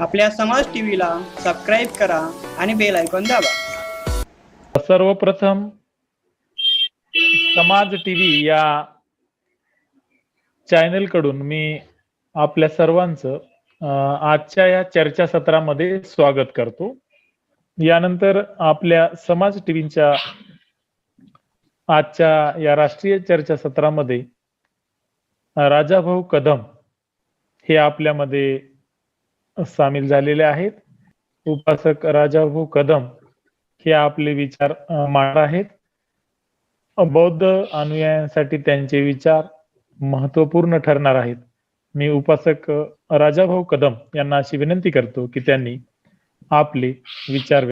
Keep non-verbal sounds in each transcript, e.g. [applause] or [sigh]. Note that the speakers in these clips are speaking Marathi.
आपल्या समाज टीव्हीला सबस्क्राईब करा आणि बेल आयकॉन दाबा. सर्वप्रथम समाज टीव्ही या चॅनलकडून मी आपल्या सर्वांचं आजच्या या चर्चा सत्रामध्ये स्वागत करतो. यानंतर आपल्या समाज टीव्हीच्या आजच्या या राष्ट्रीय चर्चा सत्रामध्ये राजाभाऊ कदम हे आपल्यामध्ये सामील झालेले आहेत. उपासक राजाभाऊ कदम हे आपले विचार मांडणार आहेत. बौद्ध अनुयायांसाठी त्यांचे विचार महत्त्वपूर्ण ठरणार आहेत. मी उपासक राजाभाऊ कदम यांना अशी विनंती करतो की त्यांनी आपले विचार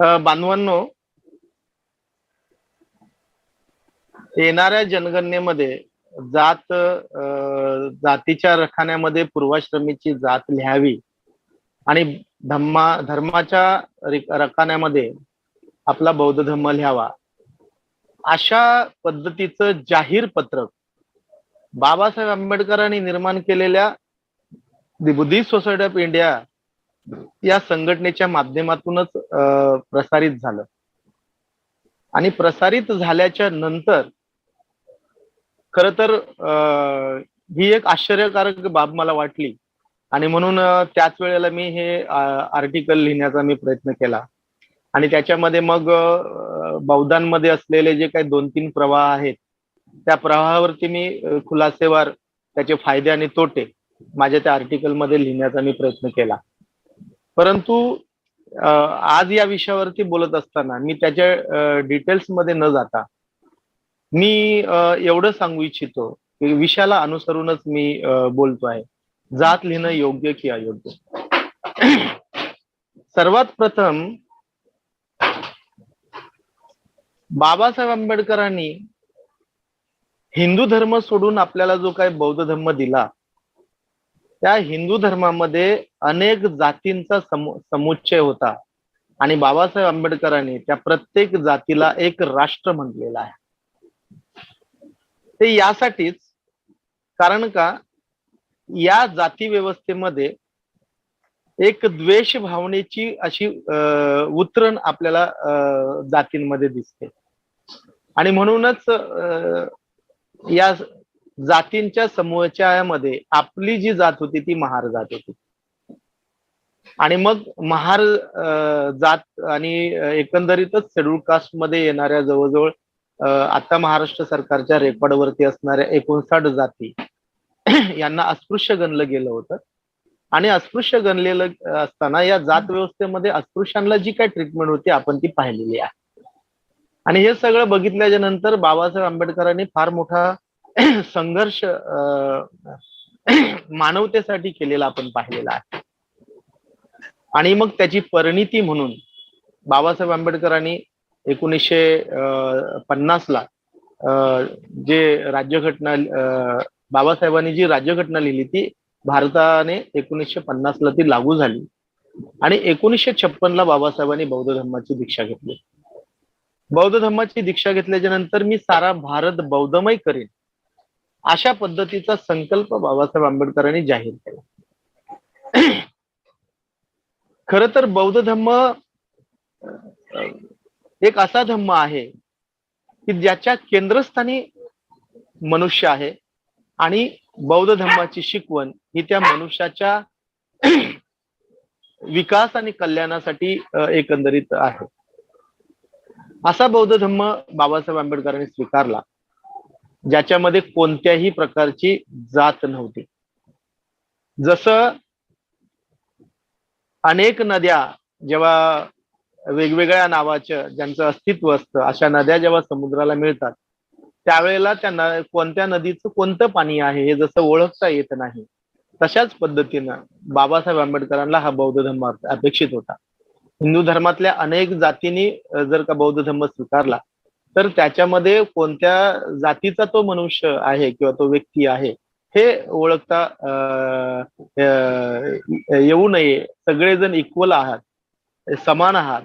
बांधवांनो येणाऱ्या जनगणनेमध्ये जात जातीच्या रखान्यामध्ये पूर्वाश्रमीची जात लिहावी. आणि धम्मा धर्माच्या रखान्यामध्ये आपला बौद्ध धर्म लिहावा. अशा पद्धतीचं जाहीर पत्रक बाबासाहेब आंबेडकरांनी निर्माण केलेल्या बुद्धी बुद्धिस्ट सोसायटी ऑफ इंडिया या संघटनेच्या माध्यमातूनच अ, प्रसारित झालं. आणि प्रसारित झाल्याच्यानंतर खर तर ही एक आश्चर्यकारक बाब मला वाटली. आणि म्हणून त्याच वेळेला मी हे आर्टिकल लिहिण्याचा मी प्रयत्न केला. आणि त्याच्यामध्ये मग बौद्धांमध्ये असलेले जे काही दोन तीन प्रवाह आहेत त्या प्रवाहावरती मी खुलासेवार त्याचे फायदे आणि तोटे माझ्या त्या आर्टिकलमध्ये लिहिण्याचा मी प्रयत्न केला. परंतु आज या विषयावरती बोलत असताना मी त्याच्या डिटेल्समध्ये न जाता मी एवढं सांगू इच्छितो की विषयाला अनुसरूनच मी बोलतो आहे. जात लिहिणं योग्य की अयोग्य? सर्वात प्रथम बाबासाहेब आंबेडकरांनी हिंदू धर्म सोडून आपल्याला जो काही बौद्ध धर्म दिला त्या हिंदू धर्मामध्ये अनेक जातींचा समु समुच्चय होता. आणि बाबासाहेब आंबेडकरांनी त्या प्रत्येक जातीला एक राष्ट्र म्हटलेला आहे. ते यासाठीच कारण का? या जाती व्यवस्थेमध्ये एक द्वेष भावनेची अशी उतरण आपल्याला जातींमध्ये दिसते. आणि म्हणूनच या जातींच्या समूहाच्यामध्ये आपली जी जात होती ती महार जात होती. आणि मग महार जात आणि एकंदरीतच शेड्यूल कास्टमध्ये येणाऱ्या जवळजवळ आता महाराष्ट्र सरकारच्या रेकॉर्डवरती असणाऱ्या एकोणसाठ जाती [clears throat] यांना अस्पृश्य गणलं गेलं होतं. आणि अस्पृश्य गणलेलं असताना या जात व्यवस्थेमध्ये अस्पृश्यांना जी काही ट्रीटमेंट होती आपण ती पाहिलेली आहे. आणि हे सगळं बघितल्याच्या नंतर बाबासाहेब आंबेडकरांनी फार मोठा [clears throat] संघर्ष [clears throat] मानवतेसाठी केलेला आपण पाहिलेला आहे. आणि मग त्याची परिणिती म्हणून बाबासाहेब आंबेडकरांनी एकोणीसशे पन्नासला अ, जे राज्यघटना बाबासाहेबांनी जी राज्यघटना लिहिली ती भारताने एकोणीसशे पन्नास ला ती लागू झाली. आणि एकोणीसशे छप्पन ला बाबासाहेबांनी बौद्ध धर्माची दीक्षा घेतली. बौद्ध धर्माची दीक्षा घेतल्याच्या नंतर मी सारा भारत बौद्धमय करेन अशा पद्धतीचा संकल्प बाबासाहेब आंबेडकरांनी जाहीर केला. खर तर बौद्ध धर्म एक असा धम्म आहे की ज्याच्या केंद्रस्थानी मनुष्य आहे आणि बौद्ध धर्माची शिकवण ही त्या मनुष्याच्या विकास आणि कल्याणासाठी एकंदरीत आहे. असा बौद्ध धम्म बाबासाहेब आंबेडकरांनी स्वीकारला ज्याच्यामध्ये कोणत्याही प्रकारची जात नव्हती. जसं अनेक नद्या जेव्हा वेगवेगळ्या नावाच्या ज्यांचं अस्तित्व असतं अशा नद्या जेव्हा समुद्राला मिळतात त्यावेळेला त्या न- कोणत्या नदीचं कोणतं पाणी आहे हे जसं ओळखता येत नाही तशाच पद्धतीनं बाबासाहेब आंबेडकरांना हा बौद्ध धर्म अपेक्षित होता. हिंदू धर्मातल्या अनेक जातींनी जर का बौद्ध धर्म स्वीकारला तर त्याच्यामध्ये कोणत्या जातीचा तो मनुष्य आहे किंवा तो व्यक्ती आहे हे ओळखता येऊ नये. सगळेजण इक्वल आहात समान आहात.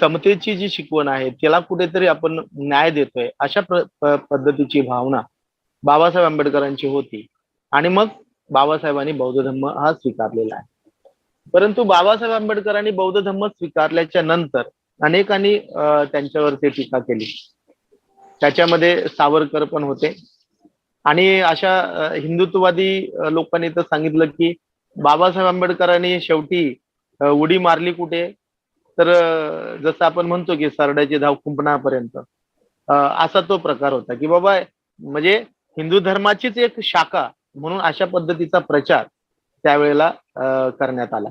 समतेची जी शिकवण आहे त्याला कुठेतरी आपण न्याय देतोय अशा पद्धतीची भावना बाबासाहेब आंबेडकरांची होती. आणि मग बाबासाहेबांनी बौद्ध धर्म हा स्वीकारलेला आहे. परंतु बाबासाहेब आंबेडकरांनी बौद्ध धर्म स्वीकारल्याच्या नंतर अनेकांनी त्यांच्यावरती टीका केली. त्याच्यामध्ये सावरकर पण होते. आणि अशा हिंदुत्ववादी लोकांनी तर सांगितलं की बाबासाहेब आंबेडकरांनी शेवटी उडी मारली कुठे? तर जसं आपण म्हणतो की सरड्याची धाव कुंपणापर्यंत असा तो प्रकार होता की बाबा म्हणजे हिंदू धर्माचीच एक शाखा म्हणून अशा पद्धतीचा प्रचार त्यावेळेला करण्यात आला.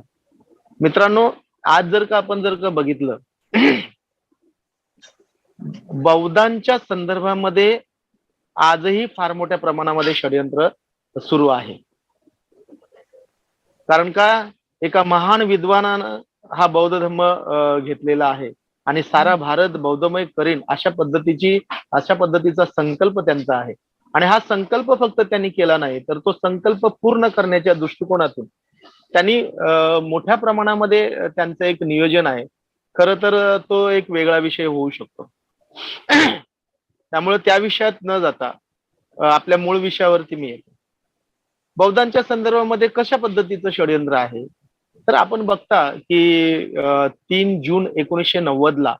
मित्रांनो आज जर का आपण जर का बघितलं [clears throat] बौद्धांच्या संदर्भामध्ये आजही फार मोठ्या प्रमाणामध्ये षडयंत्र सुरू आहे. कारण का एका महान विद्वानानं हा बौद्ध धर्म घेतलेला आहे. आणि सारा भारत बौद्धमय करीन अशा पद्धतीची अशा पद्धतीचा संकल्प त्यांचा आहे. आणि हा संकल्प फक्त त्यांनी केला नाही तर तो संकल्प पूर्ण करण्याच्या दृष्टिकोनातून. त्यांनी मोठ्या प्रमाणामध्ये त्यांचं एक नियोजन आहे. खरं तर तो एक वेगळा विषय होऊ शकतो. त्यामुळे त्या विषयात न जाता आपल्या मूळ विषयावरती मी येतो. बौद्धांच्या संदर्भामध्ये कशा पद्धतीचं षडयंत्र आहे? तर आपण बघता की तीन जून एकोणीसशे नव्वद ला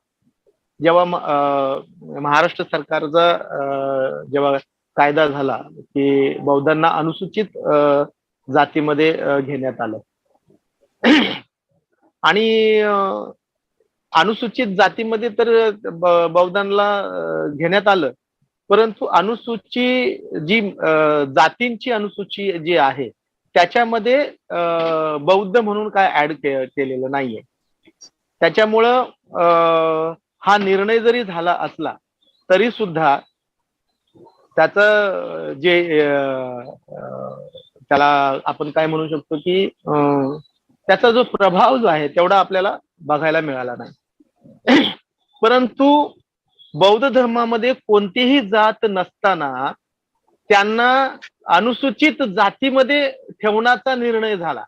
जेव्हा महाराष्ट्र सरकारचा जेव्हा कायदा झाला की बौद्धांना अनुसूचित जातीमध्ये घेण्यात आलं. आणि अनुसूचित जातीमध्ये तर बौद्धांना घेण्यात आलं. परंतु अनुसूची जी जातींची अनुसूची जी आहे त्याच्यामध्ये बौद्ध म्हणून काय ऍड केलेलं नाहीये. त्याच्यामुळं हा निर्णय जरी झाला असला तरी सुद्धा त्याचं जे त्याला आपण काय म्हणू शकतो की त्याचा जो प्रभाव जो आहे तेवढा आपल्याला बघायला मिळाला नाही. परंतु बौद्ध धर्मामध्ये कोणतीही जात नसताना त्यांना अनुसूचित जातीमध्ये ठेवण्याचा निर्णय झाला.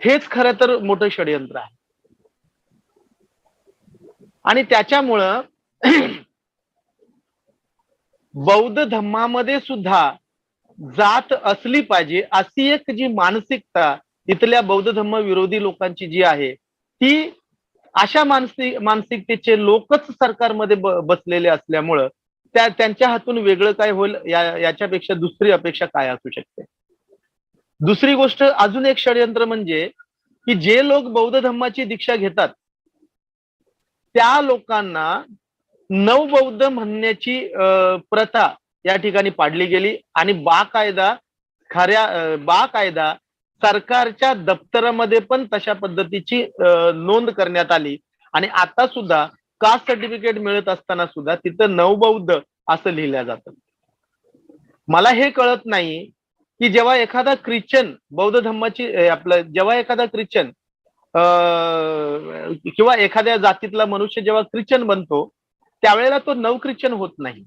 हेच खरं तर मोठं षडयंत्र आहे. आणि त्याच्यामुळं [clears throat] बौद्ध धम्मामध्ये सुद्धा जात असली पाहिजे अशी एक जी मानसिकता इथल्या बौद्ध धर्म विरोधी लोकांची जी आहे ती अशा मानसिक मानसिकतेचे लोकच सरकारमध्ये बसलेले असल्यामुळं त्या त्यांच्या हातून वेगळं काय होईल या याच्यापेक्षा दुसरी अपेक्षा काय असू शकते? दुसरी गोष्ट अजून एक षडयंत्र म्हणजे की जे लोक बौद्ध धर्माची दीक्षा घेतात त्या लोकांना नवबौद्ध म्हणण्याची प्रथा या ठिकाणी पाडली गेली आणि बाकायदा खऱ्या बा कायदा सरकारच्या दप्तरामध्ये पण तशा पद्धतीची नोंद करण्यात आली. आणि आता सुद्धा कास्ट सर्टिफिकेट मिळत असताना सुद्धा तिथं नवबौद्ध असं लिहिलं जातं. मला हे कळत नाही की जेव्हा एखादा ख्रिश्चन बौद्ध धर्माची आपलं जेव्हा एखादा ख्रिश्चन किंवा एखाद्या जातीतला मनुष्य जेव्हा ख्रिश्चन बनतो त्यावेळेला तो नव ख्रिश्चन होत नाही.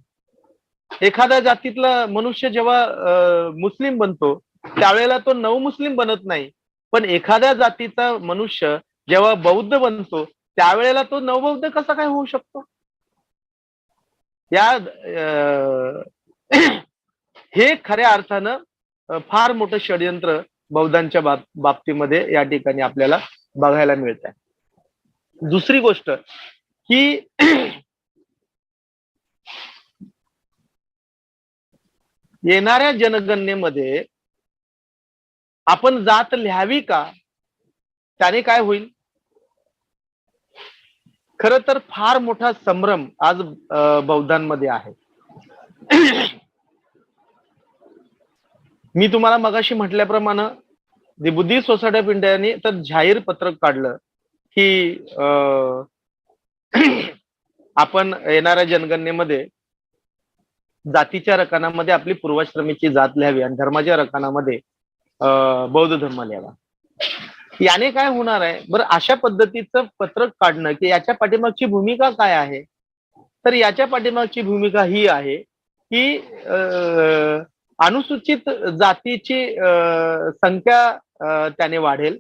एखाद्या जातीतला मनुष्य जेव्हा मुस्लिम बनतो त्यावेळेला तो नव मुस्लिम बनत नाही. पण एखाद्या जातीचा मनुष्य जेव्हा बौद्ध बनतो त्यावेळेला तो नवबौद्ध कसा काय होऊ शकतो? या [clears throat] हे खऱ्या अर्थानं फार मोठं षडयंत्र बौद्धांच्या बाब बाबतीमध्ये या ठिकाणी आपल्याला बघायला मिळत आहे दुसरी गोष्ट की [clears throat] येणाऱ्या जनगणनेमध्ये आपण जात लिहावी का? त्याने काय होईल? खर तर फार मोठा संभ्रम आज बौद्धांमध्ये आहे. मी तुम्हाला मगाशी म्हटल्याप्रमाणे दि बुद्धिस्ट सोसायटी ऑफ इंडियाने तर जाहीर पत्रक काढलं की आपण येणाऱ्या जनगणनेमध्ये जातीच्या रकानामध्ये आपली पूर्वाश्रमीची जात लिहावी आणि धर्माच्या रकानामध्ये बौद्ध धर्म लिहावा. याने काय होणार आहे? बरं अशा पद्धतीचं पत्रक काढणं की याच्या पाठीमागची भूमिका काय आहे? तर याच्या पाठीमागची भूमिका ही आहे की अनुसूचित जातीची संख्या त्याने वाढेल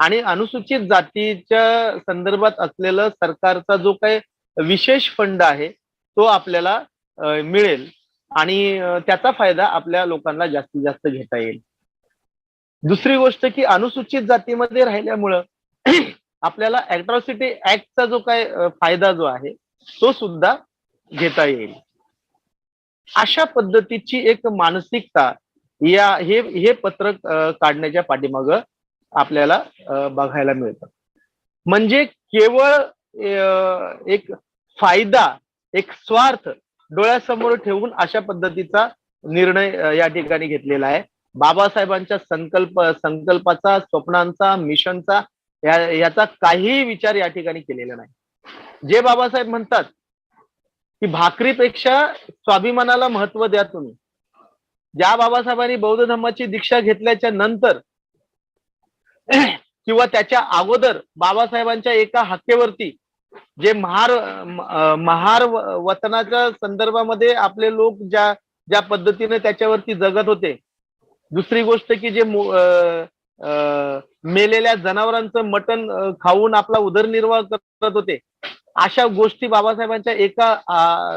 आणि अनुसूचित जातीच्या संदर्भात असलेलं सरकारचा जो काही विशेष फंड आहे तो आपल्याला मिळेल आणि त्याचा फायदा आपल्या लोकांना जास्तीत जास्त घेता येईल. दुसरी गोष्ट की अनुसूचित जातीमध्ये राहिल्यामुळं [clears throat] आपल्याला अॅट्रॉसिटी ऍक्टचा जो काय फायदा जो आहे तो सुद्धा घेता येईल. अशा पद्धतीची एक मानसिकता या हे हे पत्रक काढण्याच्या पाठीमाग आपल्याला बघायला मिळतं. म्हणजे केवळ एक फायदा एक स्वार्थ डोळ्यासमोर ठेवून अशा पद्धतीचा निर्णय या ठिकाणी घेतलेला आहे. बाबासाहेबांच्या संकल्प संकल्पाचा स्वप्नांचा मिशनचा या- याचा काहीही विचार या ठिकाणी केलेला नाही. जे बाबासाहेब म्हणतात की भाकरीपेक्षा स्वाभिमानाला महत्त्व द्या तुम्ही. ज्या बाबासाहेबांनी बौद्ध धर्माची दीक्षा घेतल्याच्या नंतर किंवा त्याच्या अगोदर बाबासाहेबांच्या एका हक्केवरती जे महार महार वतनाच्या संदर्भामध्ये आपले लोक ज्या ज्या पद्धतीने त्याच्यावरती जगत होते दुसरी गोष्ट की जे मेलेल्या जनावरांचं मटण खाऊन आपला उदरनिर्वाह करत होते अशा गोष्टी बाबासाहेबांच्या एका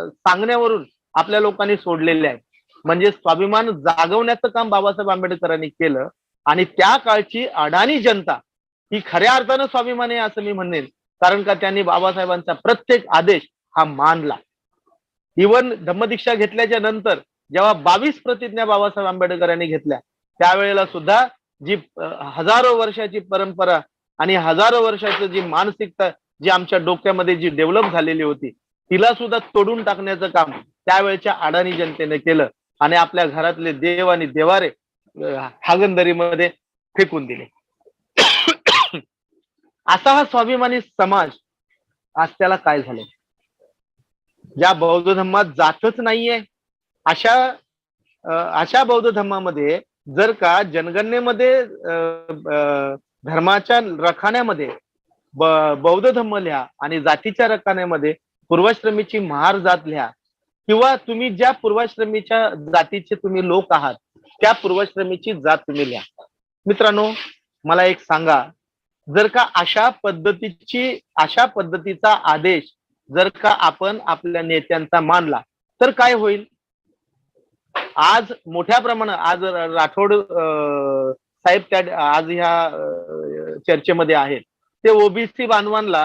सांगण्यावरून आपल्या लोकांनी सोडलेल्या आहेत. म्हणजे स्वाभिमान जागवण्याचं काम बाबासाहेब आंबेडकरांनी केलं आणि त्या काळची अडाणी जनता ही खऱ्या अर्थानं स्वाभिमान आहे असं मी म्हणेन. कारण का त्यांनी बाबासाहेबांचा प्रत्येक आदेश हा मानला. इवन धम्मदीक्षा घेतल्याच्या नंतर जेव्हा बावीस प्रतिज्ञा बाबासाहेब आंबेडकरांनी घेतल्या त्यावेळेला सुद्धा जी हजारो वर्षाची परंपरा आणि हजारो वर्षाची जी मानसिकता जी आमच्या डोक्यामध्ये जी डेव्हलप झालेली होती तिला सुद्धा तोडून टाकण्याचं काम त्यावेळच्या अडाणी जनतेने केलं आणि आपल्या घरातले देव आणि देवारे हागंदरीमध्ये फेकून दिले. असा हा स्वाभिमानी समाज आज त्याला काय झालं? ज्या बौद्ध धर्मात जातच नाहीये अशा अशा बौद्ध धर्मामध्ये जर का जनगणनेमध्ये अ, धर्माच्या रखाण्यामध्ये बौद्ध धर्म लिहा आणि जातीच्या रखाण्यामध्ये पूर्वाश्रमीची महार जात लिहा किंवा तुम्ही ज्या पूर्वाश्रमीच्या जातीचे तुम्ही लोक आहात त्या पूर्वाश्रमीची जात तुम्ही लिहा. मित्रांनो मला एक सांगा जर का अशा पद्धतीची अशा पद्धतीचा आदेश जर का आपण आपल्या नेत्यांचा मानला तर काय होईल? आज मोठ्या प्रमाणात आज राठोड साहेब त्या आज ह्या चर्चेमध्ये आहेत. ते ओबीसी बांधवांना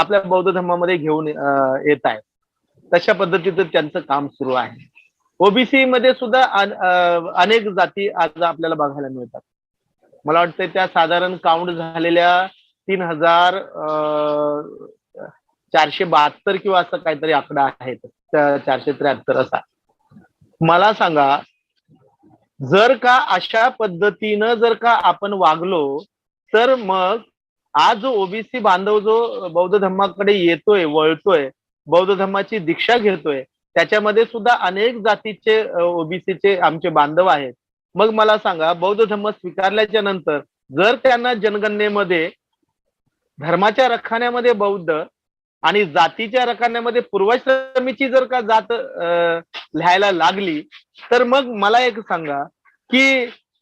आपल्या बौद्ध धर्मामध्ये घेऊन येत आहेत. तशा पद्धतीचं त्यांचं काम सुरू आहे. ओबीसी मध्ये सुद्धा अनेक जाती आज आपल्याला बघायला मिळतात. मला वाटतं त्या साधारण काउंट झालेल्या तीन हजार चारशे बहात्तर किंवा असं काहीतरी आकडा आहे चारशे त्र्याहत्तर असा. मला सांगा जर का अशा पद्धतीनं जर का आपण वागलो तर मग आज जो ओबीसी बांधव जो बौद्ध धर्माकडे येतोय वळतोय बौद्ध धर्माची दीक्षा घेतोय त्याच्यामध्ये सुद्धा अनेक जातीचे ओबीसीचे आमचे बांधव आहेत. मग मला सांगा बौद्ध धर्म स्वीकारल्याच्या नंतर जर त्यांना जनगणनेमध्ये धर्माच्या रखाण्यामध्ये बौद्ध आणि जातीच्या रखान्यामध्ये पूर्वाश्रमीची जर का जात लिहायला लागली तर मग मला एक सांगा की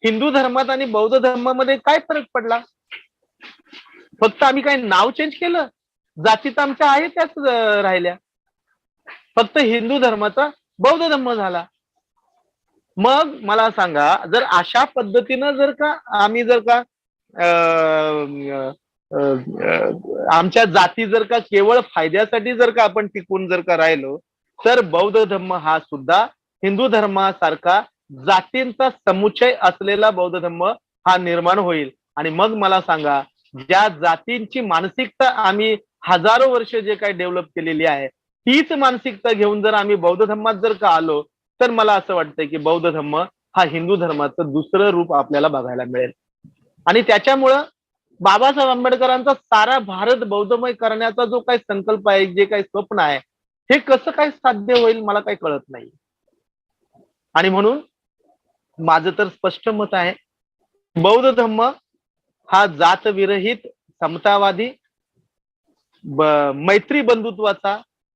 हिंदू धर्मात आणि बौद्ध धर्मामध्ये काय फरक पडला? फक्त आम्ही काय नाव चेंज केलं? जाती तर आमच्या आहे त्याच राहिल्या. फक्त हिंदू धर्माचा बौद्ध धर्म झाला. मग मला सांगा जर अशा पद्धतीनं जर का आम्ही जर का आमच्या जाती जर का केवळ फायद्यासाठी जर का आपण टिकून जर का राहिलो तर बौद्ध धर्म हा सुद्धा हिंदू धर्मासारखा जातींचा समुच्चय असलेला बौद्ध धर्म हा निर्माण होईल. आणि मग मला सांगा ज्या जातींची मानसिकता आम्ही हजारो वर्ष जे काही डेव्हलप केलेली आहे तीच मानसिकता घेऊन जर आम्ही बौद्ध धर्मात जर का आलो तर मला असं वाटतं की बौद्ध धर्म हा हिंदू धर्माचं दुसरं रूप आपल्याला बघायला मिळेल. आणि त्याच्यामुळं बाबासाहेब आंबेडकरांचा सारा भारत बौद्धमय करण्याचा जो काही संकल्प आहे जे काही स्वप्न आहे हे कसं काय साध्य होईल मला काही कळत नाही. आणि म्हणून माझं तर स्पष्ट मत आहे बौद्ध धर्म हा जातविरहित समतावादी मैत्री बंधुत्वाचा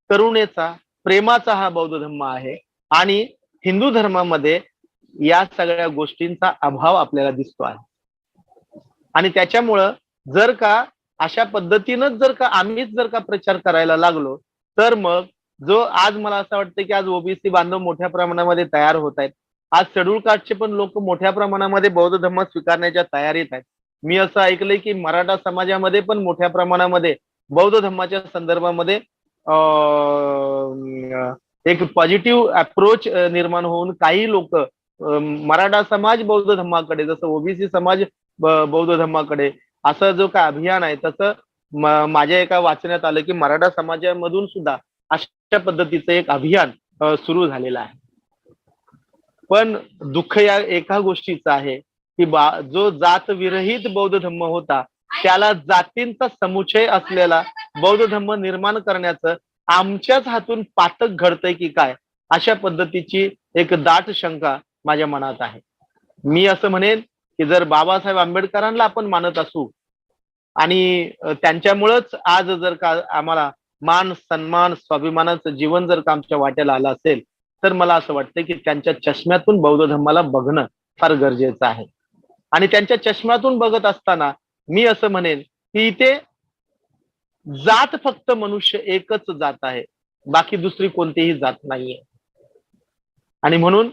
करुणेचा प्रेमाचा हा बौद्ध धर्म आहे. आणि हिंदू धर्मामध्ये या सगळ्या गोष्टींचा अभाव आपल्याला दिसतो आहे. आणि त्याच्यामुळं जर का अशा पद्धतीनंच जर का आम्हीच जर का प्रचार करायला लागलो तर मग जो आज मला असं वाटतं की आज ओबीसी बांधव मोठ्या प्रमाणामध्ये तयार होत आहेत. आज शेड्यूल कास्टचे पण लोक मोठ्या प्रमाणामध्ये बौद्ध धर्म स्वीकारण्याच्या तयारीत आहेत. मी असं ऐकलंय की मराठा समाजामध्ये पण मोठ्या प्रमाणामध्ये बौद्ध धर्माच्या संदर्भामध्ये एक पॉझिटिव्ह अप्रोच निर्माण होऊन काही लोक मराठा समाज बौद्ध धर्माकडे जसं ओबीसी समाज बौद्ध धर्माकडे. असं जो काय अभियान आहे तसं माझ्या एका वाचण्यात आलं की मराठा समाजामधून सुद्धा अशा पद्धतीचं एक अभियान सुरू झालेलं आहे. पण दुःख या एका गोष्टीचं आहे की बा जो जात विरहित बौद्ध धर्म होता त्याला जातींचा समुच्चय असलेला बौद्ध धर्म निर्माण करण्याचं आमच्याच हातून पातक घडतंय की काय अशा पद्धतीची एक दाट शंका माझ्या मनात आहे. मी असं म्हणेन की जर बाबासाहेब आंबेडकरांना आपण मानत असू आणि त्यांच्यामुळेच त्यांच्यामुळंच आज जर का आम्हाला मान सन्मान स्वाभिमानाचं जीवन जर का आमच्या वाट्याला आलं असेल तर मला असं वाटतं की त्यांच्या चष्म्यातून बौद्ध धर्माला बघणं फार गरजेचं आहे. आणि त्यांच्या चष्म्यातून बघत असताना मी असं म्हणेन की इथे जात फक्त मनुष्य एकच जात आहे बाकी दुसरी कोणतीही जात नाहीये. आणि म्हणून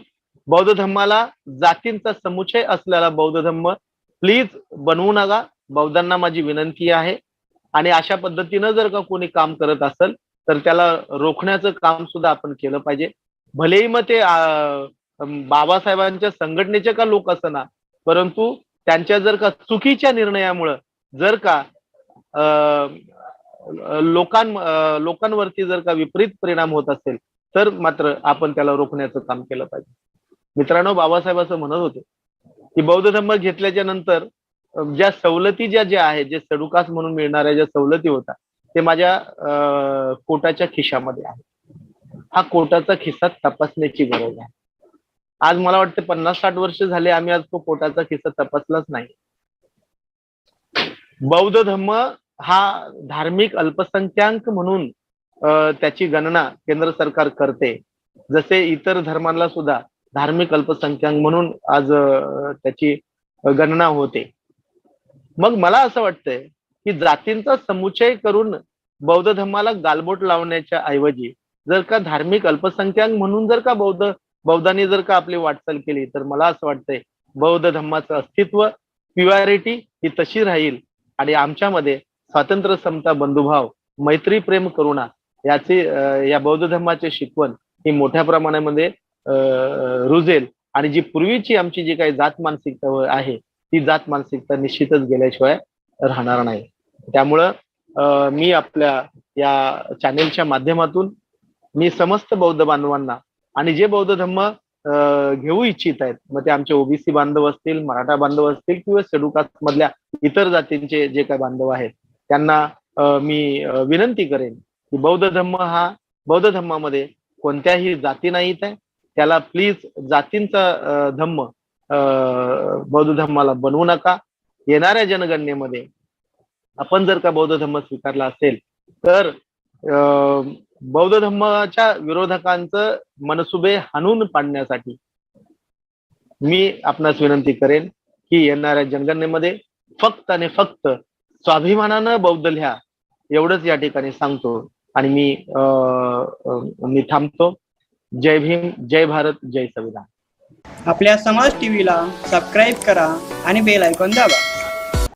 बौद्ध धर्माला जातींचा समुच्चय असलेला बौद्ध धर्म प्लीज बनवू नका. बौद्धांना माझी विनंती आहे. आणि अशा पद्धतीनं जर का कोणी काम करत असेल तर त्याला रोखण्याचं काम सुद्धा आपण केलं पाहिजे. भलेही मग ते बाबासाहेबांच्या संघटनेचे का लोक असना परंतु त्यांच्या जर का चुकीच्या निर्णयामुळं जर का लोकां लोकांवरती जर का विपरीत परिणाम होत असेल तर मात्र आपण त्याला रोखण्याचं काम केलं पाहिजे. मित्रांनो बाबासाहेब असं म्हणत होते की बौद्ध धर्म घेतल्याच्या नंतर ज्या सवलती ज्या ज्या आहेत जे सडुकास म्हणून मिळणाऱ्या ज्या सवलती होता ते माझ्या कोटाच्या खिशामध्ये आहे हा कोटाचा खिस्सा तपासण्याची गरज आहे. आज मला वाटतं पन्नास साठ वर्ष झाले आम्ही आज तो कोटाचा खिस्सा तपासलाच नाही. बौद्ध धर्म हा धार्मिक अल्पसंख्याक म्हणून त्याची गणना केंद्र सरकार करते. जसे इतर धर्मांना सुद्धा धार्मिक अल्पसंख्याक म्हणून आज त्याची गणना होते. मग मला असं वाटतंय की जातींचा समुच्चय करून बौद्ध धर्माला गालबोट लावण्याच्या ऐवजी जर का धार्मिक अल्पसंख्याक म्हणून जर का बौद्ध बौद्धांनी जर का आपली वाटचाल केली तर मला असं वाटतंय बौद्ध धर्माचं अस्तित्व प्युअरिटी ही तशी राहील आणि आमच्यामध्ये स्वातंत्र्य समता बंधुभाव मैत्री प्रेम करुणा याची या बौद्ध धर्माची शिकवण ही मोठ्या प्रमाणामध्ये रुजेल. आणि जी पूर्वीची आमची जी काही जात मानसिकता आहे ती जात मानसिकता निश्चितच गेल्याशिवाय राहणार नाही. त्यामुळं मी आपल्या या चॅनेलच्या माध्यमातून मी समस्त बौद्ध बांधवांना आणि जे बौद्ध धर्म अं, घेऊ इच्छित आहेत मग ते आमचे ओबीसी बांधव असतील मराठा बांधव असतील किंवा शेडूकास्ट मधल्या इतर जातींचे जे काही बांधव आहेत त्यांना मी विनंती करेन की बौद्ध धर्म हा बौद्ध धर्मामध्ये कोणत्याही जाती नाहीत आहे त्याला प्लीज जातींचा धम्म बौद्ध धम्माला बनवू नका. येणाऱ्या जनगणनेमध्ये आपण जर का बौद्ध धर्म स्वीकारला असेल तर बौद्ध धर्माच्या विरोधकांचं मनसुबे हाणून पाडण्यासाठी मी आपणास विनंती करेन की येणाऱ्या जनगणनेमध्ये फक्त आणि फक्त स्वाभिमानानं बौद्ध लिहा एवढंच या ठिकाणी सांगतो. आणि मी अं, मी थांबतो. जय भीम जय भारत जय संविधान. आपल्या समाज टीव्हीला सबस्क्राईब करा आणि बेल ऐकून दाबा.